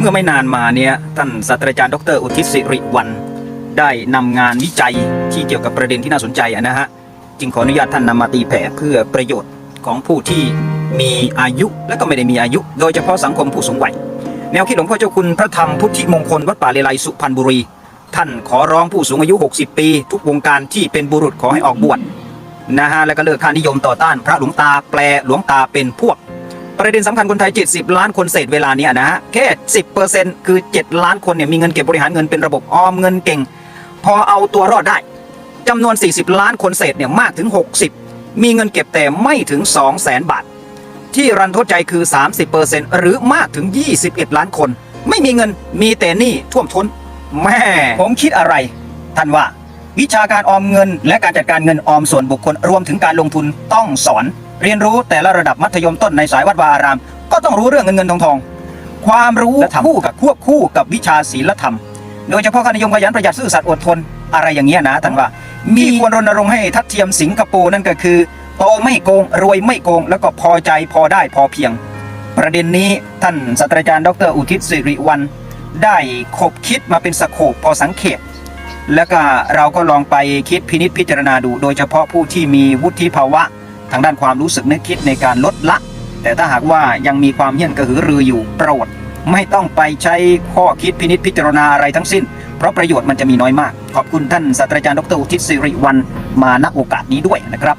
เมื่อไม่นานมาเนี่ยท่านศาสตราจารย์ดร อุทิศสิริวัลได้นำงานวิจัยที่เกี่ยวกับประเด็นที่น่าสนใจนะฮะจึงขออนุญาตท่านนำมาตีแผ่เพื่อประโยชน์ของผู้ที่มีอายุและก็ไม่ได้มีอายุ โดยเฉพาะสังคมผู้สูงวัยแนวคิดหลวงพ่อเจ้าคุณพระธรรมพุทธิมงคลวัดป่าเลไลสุพรรณบุรี ท่านขอร้องผู้สูงอายุ 60 ปี ทุกวงการที่เป็นบุรุษขอให้ออกบวชนะฮะแล้วก็เลิกค่านิยมต่อต้านพระหลวงตาแปลหลวงตาเป็นพวก ประเด็นสำคัญคนไทย 70 ล้านคนเศษเวลาเนี้ยนะฮะแค่ 10%คือ 7 ล้านคนเนี่ยมีเงินเก็บบริหารเงินเป็นระบบออมเงินเก่ง พอเอาตัวรอดได้จำนวน 40 ล้านคนเศษเนี่ยมากถึง 60 มีเงินเก็บแต่ไม่ถึง 2 0 0แสนบาท ที่รันทดใจคือ 30%หรือมากถึง 21 ล้านคน ไม่มีเงินมีแต่หนี้ท่วมท้น แม่ผมคิดอะไรท่านว่า วิชาการออมเงิน และการจัดการเงินออมส่วนบุคคลรวมถึงการลงทุนต้องสอน เรียนรู้แต่ละระดับมัธยมต้นในสายวัดวาอาราม ก็ต้องรู้เรื่องเงินเงินทองทอง ความรู้คู่กับควบคู่กับวิชาศีลธรรม โดยเฉพาะการนิยมขยันประหยัดซื่อสัตย์อดทน อะไรอย่างเงี้ยนะท่านว่า มีควรรณรงค์ให้ทัดเทียมสิงคโปร์นั่นก็คือโตไม่โกงรวยไม่โกง แล้วก็พอใจพอได้พอเพียง ประเด็นนี้ท่านศาสตราจารย์ ดรอุทิศสิริวัลได้ขบคิดมาเป็นสโคปพอสังเขปแล้วก็เราก็ลองไปคิดพินิษพิจารณาดู โดยเฉพาะผู้ที่มีวุฒิภาวะ ทางด้านความรู้สึกนึกคิดในการลดละ แต่ถ้าหากว่ายังมีความเหี้ยนกระหือรืออยู่โปรด ไม่ต้องไปใช้ข้อคิดพินิษพิจารณาอะไรทั้งสิ้น เพราะประโยชน์มันจะมีน้อยมาก ขอบคุณท่านศาสตราจารย์ดรอุทิศสิริวัลมาณโอกาสนี้ด้วยนะครับ